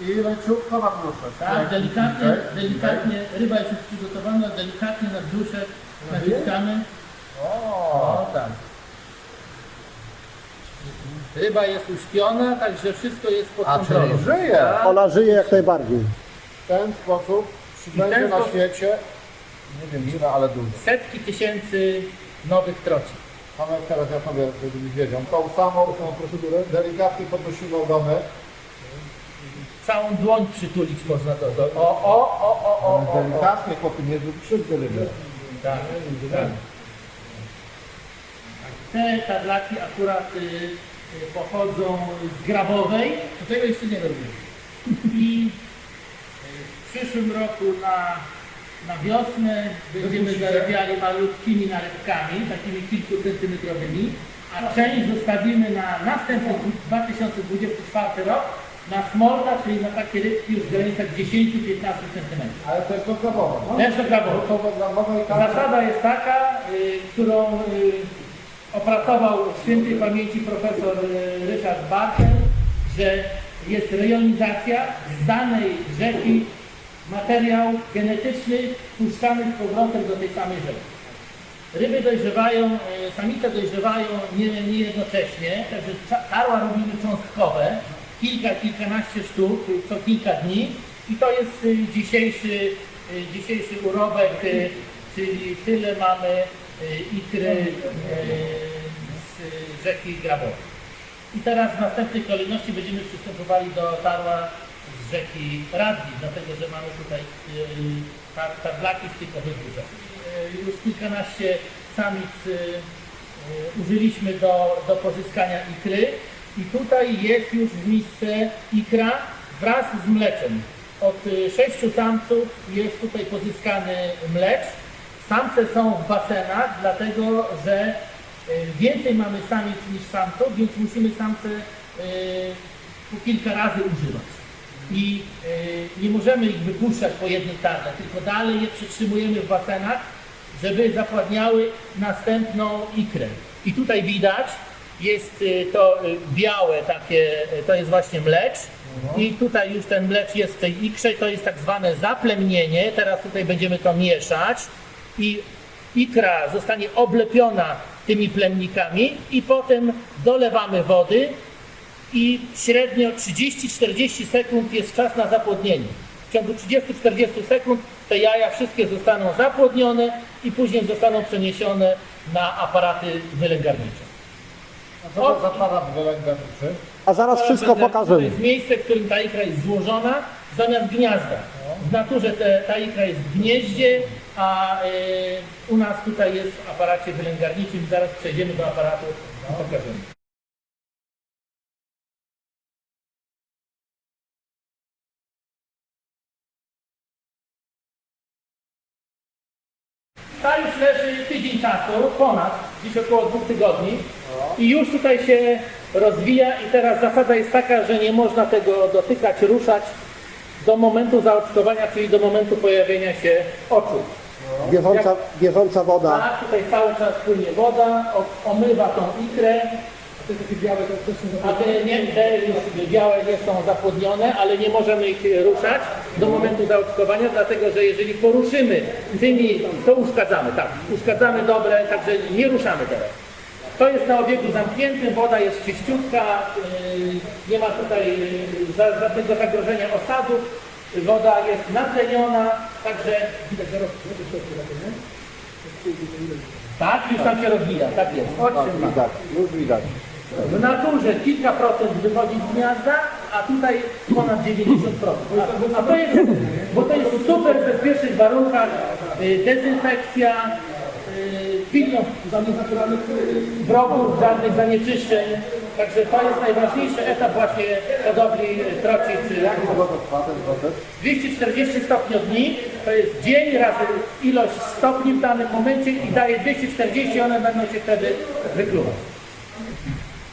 I leciutko na brzuszek. Tak, delikatnie, delikatnie, ryba jest już przygotowana, delikatnie na brzuszek naciskamy. O, tak. Ryba jest uśpiona, także wszystko jest pod A kontrolą. czyli żyje. Tak. Ona żyje jak najbardziej. W ten sposób przybędzie ten na sposób- świecie, nie wiem ile, ale dużo. Setki tysięcy nowych troci. Mamy teraz, ja powiem, żebyś wiedział, tą samą procedurę delikatnie podnosimy ogony. Całą dłoń przytulić można do... do o, o, o, o, o, o, o. Delikatnie tym nie zrób krzywdy rybie. Tak, tak. Te tadlaki akurat y, y, pochodzą z Grabowej, to tego jeszcze nie robiłem. I y, w przyszłym roku na, na wiosnę będziemy zarabiali malutkimi narybkami, takimi kilkucentymetrowymi, a część zostawimy na następny 2024 rok na smolta, czyli na takie rybki już w granicach 10-15 cm. Ale to jest to grabowe, no? Też do Grabowej. To to grabowe i tam... Zasada jest taka, y, którą y, opracował świętej pamięci profesor y, Ryszard Bartel, że jest rejonizacja z danej rzeki materiał genetyczny puszczany z powrotem do tej samej rzeki. Ryby dojrzewają, y, samice dojrzewają nie, nie jednocześnie, także cza- tarła robimy cząstkowe, kilka, kilkanaście sztuk co kilka dni i to jest y, dzisiejszy, y, dzisiejszy urobek, y, czyli tyle mamy ikry z rzeki Grabowej. I teraz w następnej kolejności będziemy przystępowali do tarła z rzeki Radli, dlatego że mamy tutaj tar, tarlaki w tych wyburzach. Yy, już kilkanaście samic użyliśmy do, do pozyskania ikry i tutaj jest już w misce ikra wraz z mleczem. Od y, sześciu samców jest tutaj pozyskany mlecz. Samce są w basenach, dlatego że y, więcej mamy samic niż samców, więc musimy samce y, po kilka razy używać. I y, nie możemy ich wypuszczać po jednej tarle, tylko dalej je przytrzymujemy w basenach, żeby zapładniały następną ikrę. I tutaj widać, jest y, to y, białe takie, y, to jest właśnie mlecz. I tutaj już ten mlecz jest w tej ikrze, to jest tak zwane zaplemnienie. Teraz tutaj będziemy to mieszać i ikra zostanie oblepiona tymi plemnikami i potem dolewamy wody i średnio 30-40 sekund jest czas na zapłodnienie. W ciągu 30-40 sekund te jaja wszystkie zostaną zapłodnione i później zostaną przeniesione na aparaty wylęgarnicze. A co to za aparat? A zaraz wszystko To pokażemy. jest miejsce, w którym ta ikra jest złożona zamiast gniazda. W naturze te, ta ikra jest w gnieździe, a y, u nas tutaj jest w aparacie wylęgarniczym. Zaraz przejdziemy do aparatu i pokażemy. Ta już leży tydzień czasu, ponad, dziś około dwóch tygodni i już tutaj się rozwija i teraz zasada jest taka, że nie można tego dotykać, ruszać do momentu zaoczkowania, czyli do momentu pojawienia się oczu. Bieżąca, bieżąca woda. Tak, tutaj cały czas płynie woda, o- omywa tą ikrę. A te, nie, te już białe nie są zapłodnione, ale nie możemy ich ruszać do momentu zaoczkowania, dlatego że jeżeli poruszymy tymi, to uszkadzamy, tak, uszkadzamy dobre, także nie ruszamy teraz. To jest na obiegu zamkniętym, woda jest czyściutka, yy, nie ma tutaj yy, żadnego zagrożenia osadów, woda jest natleniona, także tak, już tam się rozwija, tak jest. Tak, widać, już widać. W naturze kilka procent wychodzi z gniazda, a tutaj ponad 90%. A, a to jest, bo to jest w super bezpiecznych warunkach, y, dezynfekcja, y, pilno y, wrogów, żadnych zanieczyszczeń. Także to jest najważniejszy etap właśnie hodowli troci czy Jak długo to trwa ten proces? 240 stopni od dni, to jest dzień razy ilość stopni w danym momencie i daje 240, one będą się wtedy wykluwać.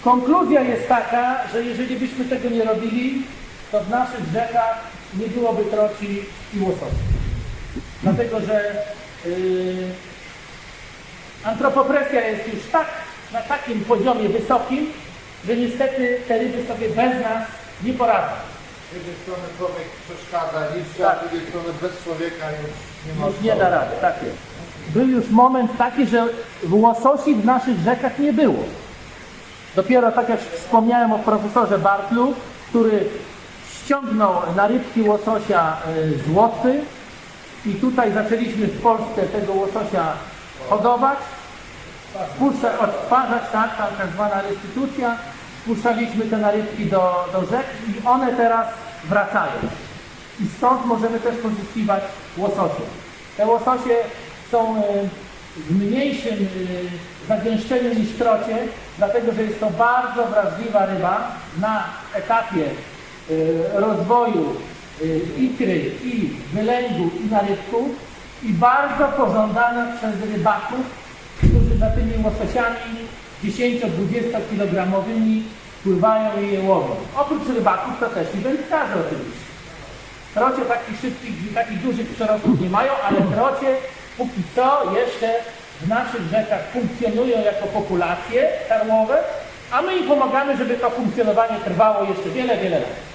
Konkluzja jest taka, że jeżeli byśmy tego nie robili, to w naszych rzekach nie byłoby troci i łososi. Dlatego, że yy, antropopresja jest już tak na takim poziomie wysokim, że niestety te ryby sobie bez nas nie poradzą. Z jednej strony człowiek przeszkadza, niszczy, Tak. a z drugiej strony bez człowieka już nie ma Już nie szkoły. da rady, tak jest. Był już moment taki, że łososi w naszych rzekach nie było. Dopiero tak jak wspomniałem o profesorze Bartlu, który ściągnął na rybki łososia y, z Łotwy i tutaj zaczęliśmy w Polsce tego łososia hodować, wpuszczać, odtwarzać, tak, ta tak zwana restytucja, wpuszczaliśmy te narybki do, do rzek i one teraz wracają. I stąd możemy też pozyskiwać łososie. Te łososie są e, w mniejszym e, zagęszczeniu niż trocie, dlatego że jest to bardzo wrażliwa ryba na etapie e, rozwoju e, ikry i wylęgu i narybku i bardzo pożądana przez rybaków, którzy za tymi łososiami 10-20 kilogramowymi pływają i je łowią. Oprócz rybaków to też i wędkarze oczywiście. Trocie takich szybkich, takich dużych przerostów nie mają, ale trocie póki co jeszcze w naszych rzekach funkcjonują jako populacje tarłowe, a my im pomagamy, żeby to funkcjonowanie trwało jeszcze wiele, wiele lat.